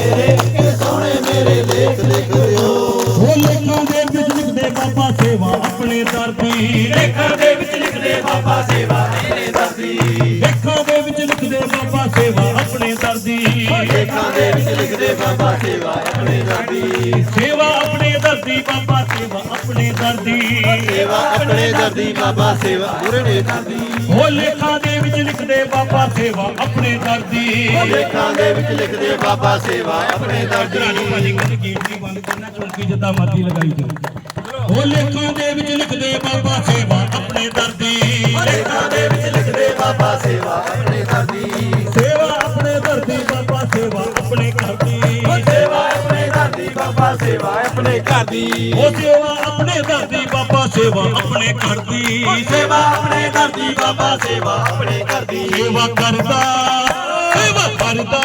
ਤੇਰੇ ਕਿ ਸੋਹਣੇ ਮੇਰੇ ਲੇਖ ਲਿਖ ਦਿਓ। ਉਹ ਲੇਖਾਂ ਦੇ ਵਿੱਚ ਲਿਖਦੇ ਬਾਬਾ ਸੇਵਾ ਆਪਣੇ ਦਰ ਦੀ ਲੇਖਾਂ ਦੇ ਵਿੱਚ ਲਿਖਦੇ ਬਾਬਾ ਸੇਵਾ ਤੇਰੇ ਦਰਦੀ ਲੇਖਾਂ ਦੇ ਵਿੱਚ ਲਿਖਦੇ ਬਾਬਾ ਸੇਵਾ ਆਪਣੇ ਦਰ ਦੀ। ਲੇਖਾਂ ਦੇ ਵਿੱਚ ਲਿਖਦੇ ਬਾਬਾ ਸੇਵਾ ਆਪਣੇ ਦਰਦੀ ਸੇਵਾ ਆਪਣੇ ਦਰ ਦੀ ਬਾਬਾ ਸੇਵਾ ਆਪਣੇ ਦਰ ਦੀ। ਸੇਵਾ ਆਪਣੇ ਦਰਦੀ ਬਾਬਾ ਸੇਵਾ ਮੁਰਨੇ ਦਰਦੀ ਉਹ ਲੇਖਾਂ ਦੇ ਵਿੱਚ ਬਾਬਾ ਸੇਵਾ ਆਪਣੇ ਦਰ ਦੀ। ਲੇਖਾਂ ਦੇ ਵਿੱਚ ਲਿਖਦੇ ਬਾਬਾ ਸੇਵਾ ਆਪਣੇ ਕਹਿੰਦੇ ਗੀਤ ਨਹੀਂ ਬੰਦ ਕਰਨਾ ਚੌਂਕੀ ਜਿੱਦਾਂ ਮਰਜ਼ੀ ਲਗਾਈ ਜਾਓ। ਉਹ ਲੇਖਾਂ ਦੇ ਵਿੱਚ ਲਿਖਦੇ ਬਾਬਾ ਸੇਵਾ ਆਪਣੇ ਦਰ ਦੀ। ਲੇਖਾਂ ਦੇ ਵਿੱਚ ਲਿਖਦੇ ਬਾਬਾ ਸੇਵਾ ਆਪਣੇ ਦਰਦੀ ਸੇਵਾ ਆਪਣੇ ਦਰ ਦੀ ਬਾਬਾ ਸੇਵਾ ਆਪਣੇ ਘਰ ਦੀ। ਸੇਵਾ ਆਪਣੇ ਦਰਦੀ ਬਾਬਾ ਸੇਵਾ ਆਪਣੇ ਘਰ ਦੀ ਉਹ ਸੇਵਾ ਆਪਣੇ ਦਰ ਦੀ ਬਾਬਾ ਸੇਵਾ ਆਪਣੇ ਘਰ ਦੀ। ਸੇਵਾ ਆਪਣੇ ਦਰਦੀ ਬਾਬਾ ਸੇਵਾ ਆਪਣੇ ਘਰ ਦੀ। ਸੇਵਾ ਕਰਦਾ ਸੇਵਾ ਕਰਦਾ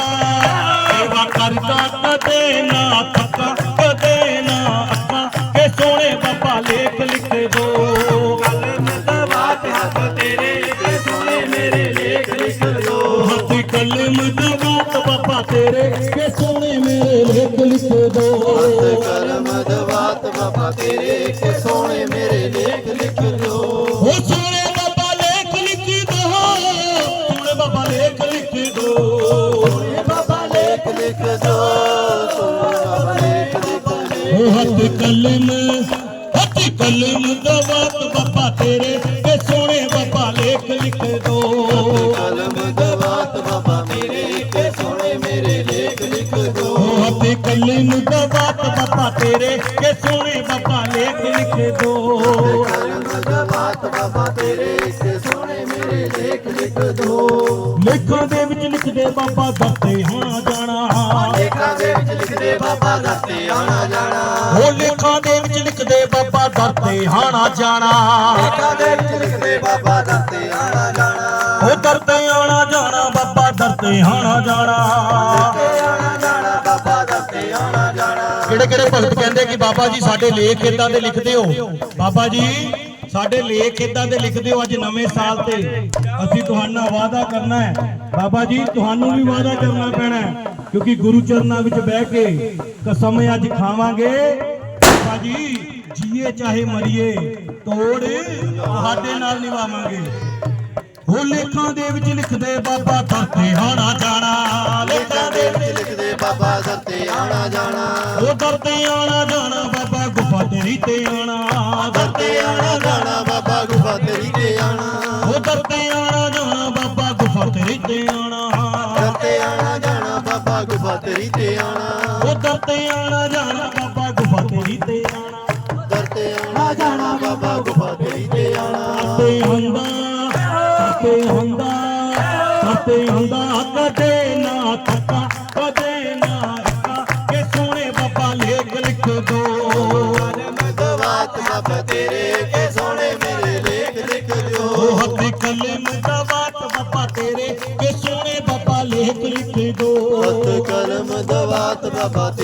ਸੇਵਾ ਕਰਦਾ ਕਦੇ ਨਾ ਥੱਕਾ ਕਦੇ ਨਾ ਅੱਖਾਂ। ਕਿ ਸੋਹਣੇ ਬਾਬਾ ਲੇਖ ਲਿਖ ਦੋ। ਹੱਥ ਤੇਰੇ ਤੇ ਸੋਹਣੇ ਮੇਰੇ ਲੇਖ ਲਿਖ ਦਿਓ ਹੱਥ ਕਲਮ ਦਵਾਤ ਬਾਬਾ ਤੇਰੇ ਕਿ ਸੋਹਣੇ ਮੇਰੇ ਲੇਖ ਲਿਖ ਦੋ। ਹੱਥ ਕਲਮ ਹੱਥ ਕਲਮ ਦਵਾਤ ਬਾਬਾ ਤੇਰੇ ਕਿ ਸੋਹਣੇ ਬਾਬਾ ਲੇਖ ਲਿਖ ਦੋ। ਕਲਮ ਦਵਾਤ ਬਾਬਾ ਮੇਰੇ ਤੇ ਸੋਹਣੇ ਮੇਰੇ ਲੇਖ ਲਿਖ ਉਹ ਹੱਥ ਕਲਮ ਦਵਾਤ ਬਾਬਾ ਤੇਰੇ ਕਿ ਸੋਹਣੇ ਬਾਬਾ ਲੇਖ ਲਿਖ ਦੋ। ਕਲਮ ਦਵਾਤ ਬਾਬਾ ਤੇਰੇ ਤੇ ਸੋਹਣੇ ਮੇਰੇ ਲੇਖ ਲਿਖ ਦਿਓ ਲੇਖਾਂ ਦੇ ਵਿੱਚ ਲਿਖਦੇ ਬਾਬਾ ਦੱਤੇ ਹੋਣਾ ਜਾਣਾ। ਲੇਖਾਂ ਦੇ ਵਿੱਚ ਲਿਖਦੇ ਬਾਬਾ ਦੱਸਦੇ ਆਣਾ ਬਾਬਾ ਦਰਤੇ ਹਾਣਾ ਜਾਣਾ ਦੇ ਬਾਬਾ ਉਹ ਦਰਤੇ ਆਣਾ ਜਾਣਾ ਬਾਬਾ ਦਰਤੇ ਹਾਣਾ ਜਾਣਾ। ਤੇ ਆਣਾ ਜਾਣਾ ਬਾਬਾ ਦੱਸਦੇ ਆਣਾ ਜਾਣਾ। ਕਿਹੜੇ ਕਿਹੜੇ ਭਗਤ ਕਹਿੰਦੇ ਕਿ ਬਾਬਾ ਜੀ ਸਾਡੇ ਲੇਖ ਇਦਾਂ ਦੇ ਲਿਖਦੇ ਹੋ? ਬਾਬਾ ਜੀ ਸਾਡੇ ਲੇਖ ਇਦਾਂ ਦੇ ਲਿਖਦੇ ਹੋ ਅੱਜ ਨਵੇਂ ਸਾਲ ਤੇ। ਅਸੀਂ ਤੁਹਾਡਾ ਵਾਅਦਾ ਕਰਨਾ ਹੈ। ਬਾਬਾ ਜੀ ਤੁਹਾਨੂੰ ਵੀ ਵਾਅਦਾ ਕਰਨਾ ਪੈਣਾ ਹੈ। ਕਿਉਂਕਿ ਗੁਰੂ ਚਰਨਾਂ ਵਿੱਚ ਬਹਿ ਕੇ ਕਸਮ ਅੱਜ ਖਾਵਾਂਗੇ। ਬਾਬਾ ਜੀ ਜੀਏ ਚਾਹੇ ਮਰੀਏ ਤੋੜ ਤੁਹਾਡੇ ਨਾਲ ਨਿਭਾਵਾਂਗੇ। ਉਹ ਲੇਖਾਂ ਦੇ ਵਿੱਚ ਲਿਖਦੇ ਬਾਬਾ ਦਰਤੇ ਹਾਣਾ ਜਾਣਾ। ਲੇਖਾਂ ਦੇ ਵਿੱਚ ਲਿਖਦੇ ਬਾਬਾ ਦੱਸਦੇ ਆਣਾ ਜਾਣਾ। ਉਹ ਦਰਤੇ ਆਣਾ ਜਾਣਾ ਬਾਬਾ ਗੁਫਾ ਤੇਰੀ ਤੇ ਆਣਾ। ਦੱਸਦੇ ਆਣਾ ਜਾਣਾ ਬਾਬਾ ਗੁਫਾ ਤੇਰੀ ਤੇ ਆਣਾ। ਉਹ ਦਰਤੇ ਆਣਾ ਜਾਣਾ ਬਾਬਾ ਗੁਫਾ ਤੇਰੀ ਤੇ ਆਣਾ। ਦੱਸਦੇ ਆਣਾ ਜਾਣਾ ਬਾਬਾ ਗੁਫਾ ਤੇਰੀ ਤੇ ਆਣਾ। ਉਹ ਦਰਤੇ ਆਣਾ ਜਾਣਾ ਲੇਖ ਲਿਖ ਦੋ ਕਲਮ ਦਵਾਤ ਬਾਬਾ ਤੇਰੇ ਕੇ ਸੋਹਣੇ ਮੇਰੇ ਲੇਖ ਲਿਖ ਦਿਓ। ਉਹ ਹੱਥ ਕਲਮ ਦਾ ਬਾਤ ਬਾਬਾ ਤੇਰੇ ਕਿ ਸੋਹਣੇ ਬਾਬਾ ਲੇਖ ਲਿਖ ਦੋ ਹੱਥ ਕਲਮ ਦਵਾਤ ਬਾਬਾ ਤੇਰੇ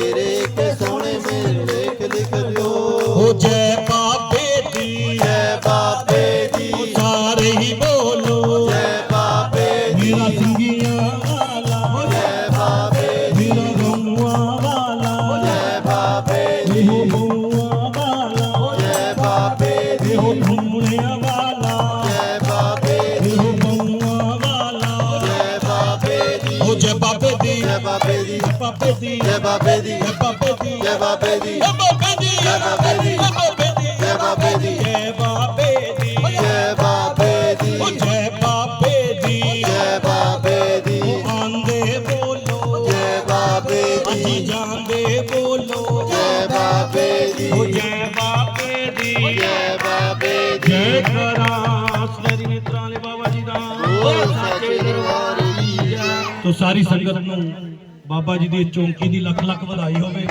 ਬਾਬੇ ਦੀ ਉਹ ਜੈ ਬਾਬੇ ਦੀ ਜੈ ਬਾਬੇ ਦੀ ਬਾਬੇ ਦੀ ਜੈ ਬਾਬੇ ਦੀ ਜੈ ਬਾਬੇ ਦੀ ਜੈ ਬਾਬੇ ਦੀ ਜੈ ਬਾਬੇ ਦੀ ਜੈ ਬਾਬੇ ਦੀ। ਜੈ ਬਾਬੇ ਦੀ ਜੈ ਬਾਬੇ ਦੀ ਜੈ ਬਾਬੇ ਦੀ ਜੈ ਬਾਬੇ ਦੀ ਉਹ ਜੈ ਬਾਬੇ ਦੀ ਜੈ ਬਾਬੇ ਦੀ ਆਂਦੇ ਬੋਲੋ ਜੈ ਬਾਬੇ ਅਸੀਂ ਦੀ ਜਾਂਦੇ ਦਰਬਾਰ ਸਾਰੀ ਸੰਗਤ ਨੂੰ ਬਾਬਾ ਜੀ ਦੀ ਚੌਂਕੀ ਦੀ ਲੱਖ ਲੱਖ ਵਧਾਈ ਹੋਵੇ।